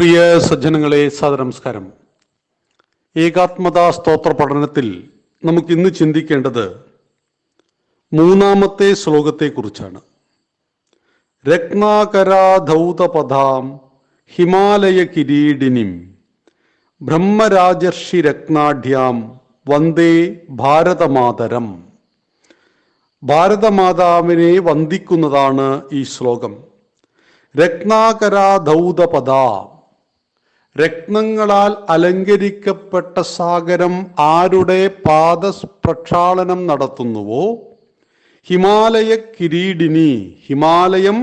പ്രിയ സജ്ജനങ്ങളെ സദനമസ്കാരം ഏകാത്മതാ സ്തോത്ര പഠനത്തിൽ നമുക്ക് ഇന്ന് ചിന്തിക്കേണ്ടത് മൂന്നാമത്തെ ശ്ലോകത്തെക്കുറിച്ചാണ്. രത്നാകരാധൗതപഥാം ഹിമാലയ കിരീടിനിം ബ്രഹ്മരാജർഷി രത്നാഢ്യാം വന്ദേ ഭാരതമാതരം. ഭാരതമാതാവിനെ വന്ദിക്കുന്നതാണ് ഈ ശ്ലോകം. രത്നാകരാധൗതപദ രത്നങ്ങളാൽ അലങ്കരിക്കപ്പെട്ട സാഗരം ആരുടെ പാദ പ്രക്ഷാളനം നടത്തുന്നുവോ? ഹിമാലയ കിരീടിനി ഹിമാലയം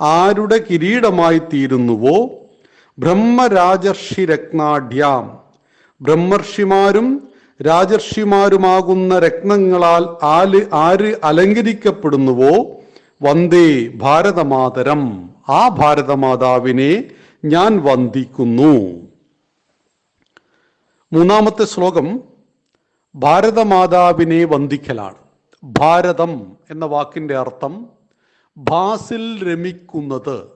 ആരുടെ കിരീടമായി തീരുന്നുവോ? ബ്രഹ്മരാജർഷി രത്നാഢ്യാം. ബ്രഹ്മർഷിമാരും രാജർഷിമാരുമാകുന്ന രത്നങ്ങളാൽ ആൽ ആര് അലങ്കരിക്കപ്പെടുന്നുവോ? വന്ദേ ഭാരതമാതരം. ആ ഭാരതമാതാവിനെ ഞാൻ വന്ദിക്കുന്നു. മൂന്നാമത്തെ ശ്ലോകം ഭാരതമാതാവിനെ വന്ദിക്കലാണ്. ഭാരതം എന്ന വാക്കിന്റെ അർത്ഥം ഭാസിൽ രമിക്കുന്നത്.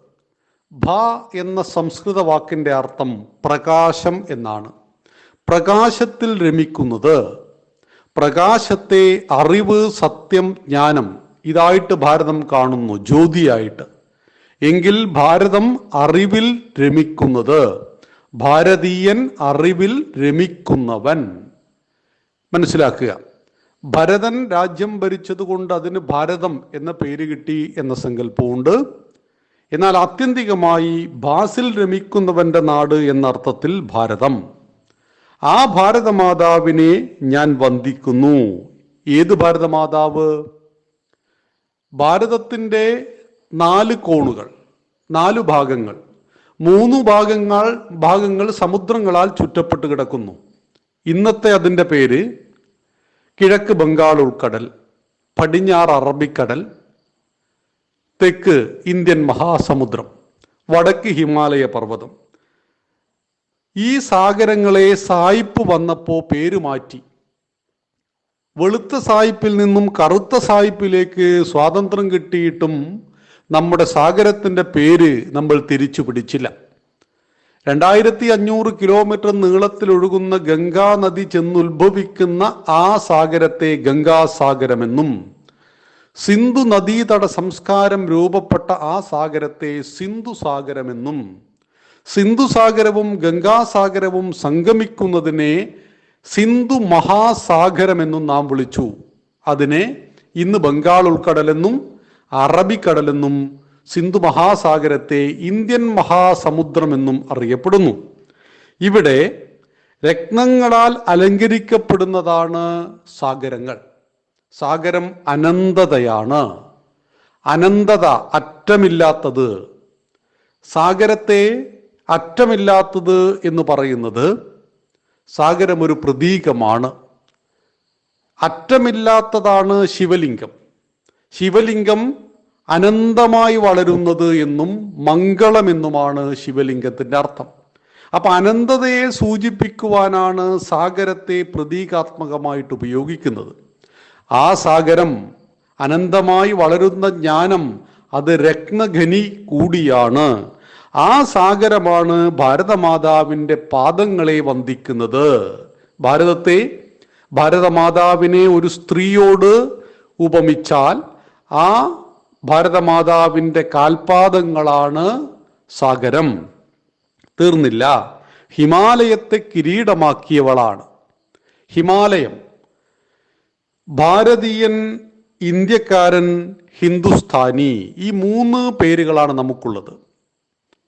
ഭ എന്ന സംസ്കൃത വാക്കിന്റെ അർത്ഥം പ്രകാശം എന്നാണ്. പ്രകാശത്തിൽ രമിക്കുന്നത്. പ്രകാശത്തെ അറിവ് സത്യം ജ്ഞാനം ഇതായിട്ട് ഭാരതം കാണുന്നു ജ്യോതിയായിട്ട്. എങ്കിൽ ഭാരതം അറിവിൽ രമിക്കുന്നത്. ഭാരതീയൻ അറിവിൽ രമിക്കുന്നവൻ. മനസ്സിലാക്കുക. ഭരതൻ രാജ്യം ഭരിച്ചതുകൊണ്ട് അതിന് ഭാരതം എന്ന പേര് കിട്ടി എന്ന സങ്കല്പമുണ്ട്. എന്നാൽ ആത്യന്തികമായി ബാസിൽ രമിക്കുന്നവന്റെ നാട് എന്ന അർത്ഥത്തിൽ ഭാരതം. ആ ഭാരതമാതാവിനെ ഞാൻ വന്ദിക്കുന്നു. ഏത് ഭാരതമാതാവ്? ഭാരതത്തിന്റെ നാല് കോണുകൾ നാലു ഭാഗങ്ങൾ. മൂന്ന് ഭാഗങ്ങൾ ഭാഗങ്ങൾ സമുദ്രങ്ങളാൽ ചുറ്റപ്പെട്ട് കിടക്കുന്നു. ഇന്നത്തെ അതിന്റെ പേര് കിഴക്ക് ബംഗാൾ ഉൾക്കടൽ പടിഞ്ഞാറ് അറബിക്കടൽ തെക്ക് ഇന്ത്യൻ മഹാസമുദ്രം വടക്ക് ഹിമാലയ പർവതം. ഈ സാഗരങ്ങളെ സായിപ്പ് വന്നപ്പോൾ പേര് മാറ്റി. വെളുത്ത സായിപ്പിൽ നിന്നും കറുത്ത സായിപ്പിലേക്ക് സ്വാതന്ത്ര്യം കിട്ടിയിട്ടും നമ്മുടെ സാഗരത്തിന്റെ പേര് നമ്മൾ തിരിച്ചു പിടിച്ചില്ല. രണ്ടായിരത്തി അഞ്ഞൂറ് കിലോമീറ്റർ നീളത്തിലൊഴുകുന്ന ഗംഗാ നദി ചെന്നുത്ഭവിക്കുന്ന ആ സാഗരത്തെ ഗംഗാസാഗരമെന്നും സിന്ധു നദീതട സംസ്കാരം രൂപപ്പെട്ട ആ സാഗരത്തെ സിന്ധു സാഗരമെന്നും സിന്ധു സാഗരവും ഗംഗാസാഗരവും സംഗമിക്കുന്നതിനെ സിന്ധു മഹാസാഗരമെന്നും നാം വിളിച്ചു. അതിനെ ഇന്ന് ബംഗാൾ ഉൾക്കടലെന്നും അറബിക്കടലെന്നും സിന്ധു മഹാസാഗരത്തെ ഇന്ത്യൻ മഹാസമുദ്രമെന്നും അറിയപ്പെടുന്നു. ഇവിടെ രത്നങ്ങളാൽ അലങ്കരിക്കപ്പെടുന്നതാണ് സാഗരങ്ങൾ. സാഗരം അനന്തതയാണ്. അനന്തത അറ്റമില്ലാത്തത്. സാഗരത്തെ അറ്റമില്ലാത്തത് എന്ന് പറയുന്നത് സാഗരം ഒരു പ്രതീകമാണ്. അറ്റമില്ലാത്തതാണ് ശിവലിംഗം. ശിവലിംഗം അനന്തമായി വളരുന്നത് എന്നും മംഗളമെന്നുമാണ് ശിവലിംഗത്തിന്റെ അർത്ഥം. അപ്പൊ അനന്തതയെ സൂചിപ്പിക്കുവാനാണ് സാഗരത്തെ പ്രതീകാത്മകമായിട്ട് ഉപയോഗിക്കുന്നത്. ആ സാഗരം അനന്തമായി വളരുന്ന ജ്ഞാനം അത് രത്നഖനി കൂടിയാണ്. ആ സാഗരമാണ് ഭാരതമാതാവിന്റെ പാദങ്ങളെ വന്ദിക്കുന്നത്. ഭാരതത്തെ ഭാരതമാതാവിനെ ഒരു സ്ത്രീയോട് ഉപമിച്ചാൽ ആ ഭാരതമാതാവിന്റെ കാൽപാദങ്ങളാണ് സാഗരം. തീർന്നില്ല. ഹിമാലയത്തെ കിരീടമാക്കിയവളാണ്. ഹിമാലയം. ഭാരതീയൻ ഇന്ത്യക്കാരൻ ഹിന്ദുസ്ഥാനി. ഈ മൂന്ന് പേരുകളാണ് നമുക്കുള്ളത്.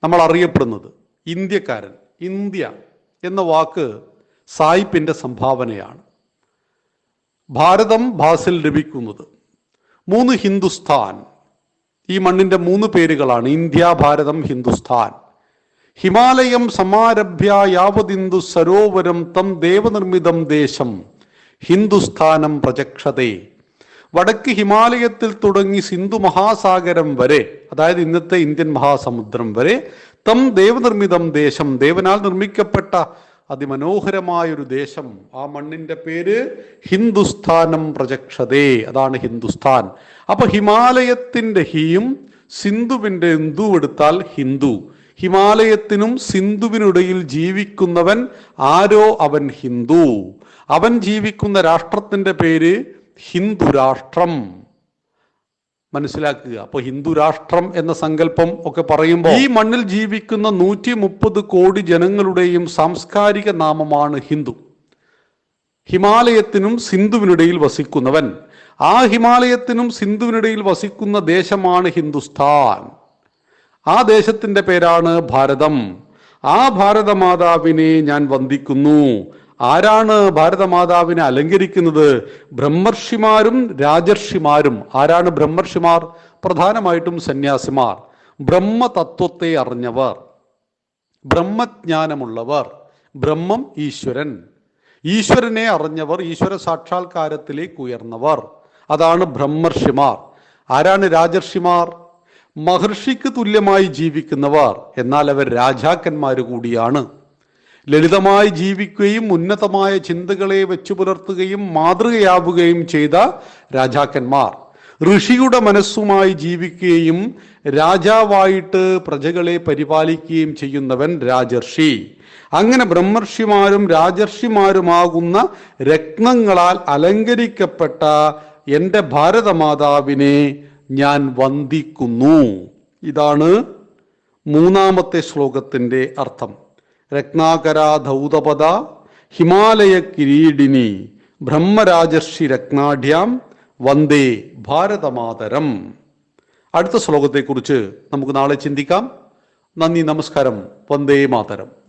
നമ്മൾ അറിയപ്പെടുന്നത് ഇന്ത്യക്കാരൻ ഇന്ത്യ എന്ന വാക്ക് സായിപ്പിന്റെ സംഭാവനയാണ്. ഭാരതം ഭാസിൽ ലഭിക്കുന്നത്. മൂന്ന് ഹിന്ദുസ്ഥാൻ. ഈ മണ്ണിന്റെ മൂന്ന് പേരുകളാണ്. ഇന്ത്യ ഭാരതം ഹിന്ദുസ്ഥാൻ. ഹിമാലയം സമാരഭ്യ യാവതിന്ദു സരോവരം തം ദേവനിർമ്മിതം ദേശം. ഹിന്ദുസ്ഥാനം പ്രചക്ഷതേ വടക്ക് ഹിമാലയത്തിൽ തുടങ്ങി സിന്ധു മഹാസാഗരം വരെ അതായത് ഇന്നത്തെ ഇന്ത്യൻ മഹാസമുദ്രം വരെ തം ദേവനിർമ്മിതം ദേശം. ദേവനാൽ നിർമ്മിക്കപ്പെട്ട അതിമനോഹരമായ ഒരു ദേശം. ആ മണ്ണിന്റെ പേര് ഹിന്ദുസ്ഥാനം പ്രജക്ഷതേ അതാണ് ഹിന്ദുസ്ഥാൻ. അപ്പൊ ഹിമാലയത്തിന്റെ ഹിയും സിന്ധുവിന്റെ ഹിന്ദു എടുത്താൽ ഹിന്ദു. ഹിമാലയത്തിനും സിന്ധുവിനിടയിൽ ജീവിക്കുന്നവൻ ആരോ അവൻ ഹിന്ദു. അവൻ ജീവിക്കുന്ന രാഷ്ട്രത്തിന്റെ പേര് ഹിന്ദുരാഷ്ട്രം. മനസ്സിലാക്കുക. അപ്പോൾ ഹിന്ദു രാഷ്ട്രം എന്ന സങ്കല്പം ഒക്കെ പറയുമ്പോൾ ഈ മണ്ണിൽ ജീവിക്കുന്ന നൂറ്റി മുപ്പത് കോടി ജനങ്ങളുടെയും സാംസ്കാരിക നാമമാണ് ഹിന്ദു. ഹിമാലയത്തിനും സിന്ധുവിനിടയിൽ വസിക്കുന്നവൻ. ആ ഹിമാലയത്തിനും സിന്ധുവിനിടയിൽ വസിക്കുന്ന ദേശമാണ് ഹിന്ദുസ്ഥാൻ. ആ ദേശത്തിന്റെ പേരാണ് ഭാരതം. ആ ഭാരതമാതാവിനെ ഞാൻ വന്ദിക്കുന്നു. ആരാണ് ഭാരതമാതാവിനെ അലങ്കരിക്കുന്നത്? ബ്രഹ്മർഷിമാരും രാജർഷിമാരും. ആരാണ് ബ്രഹ്മർഷിമാർ? പ്രധാനമായിട്ടും സന്യാസിമാർ. ബ്രഹ്മതത്വത്തെ അറിഞ്ഞവർ. ബ്രഹ്മജ്ഞാനമുള്ളവർ. ബ്രഹ്മം ഈശ്വരൻ. ഈശ്വരനെ അറിഞ്ഞവർ ഈശ്വര സാക്ഷാത്കാരത്തിലേക്ക് ഉയർന്നവർ. അതാണ് ബ്രഹ്മർഷിമാർ. ആരാണ് രാജർഷിമാർ? മഹർഷിക്ക് തുല്യമായി ജീവിക്കുന്നവർ. എന്നാൽ അവർ രാജാക്കന്മാർ കൂടിയാണ്. ലളിതമായി ജീവിക്കുകയും ഉന്നതമായ ചിന്തകളെ വെച്ചു പുലർത്തുകയും മാതൃകയാവുകയും ചെയ്ത രാജാക്കന്മാർ. ഋഷിയുടെ മനസ്സുമായി ജീവിക്കുകയും രാജാവായിട്ട് പ്രജകളെ പരിപാലിക്കുകയും ചെയ്യുന്നവൻ രാജർഷി. അങ്ങനെ ബ്രഹ്മർഷിമാരും രാജർഷിമാരുമാകുന്ന രത്നങ്ങളാൽ അലങ്കരിക്കപ്പെട്ട എന്റെ ഭാരതമാതാവിനെ ഞാൻ വന്ദിക്കുന്നു. ഇതാണ് മൂന്നാമത്തെ ശ്ലോകത്തിന്റെ അർത്ഥം. രത്നാകര ധൗതപദ ഹിമാലയ കിരീടിനി ബ്രഹ്മരാജർഷി രത്നാഢ്യാം വന്ദേ ഭാരതമാതരം. അടുത്ത ശ്ലോകത്തെക്കുറിച്ച് നമുക്ക് നാളെ ചിന്തിക്കാം. നന്ദി നമസ്കാരം. വന്ദേ മാതരം.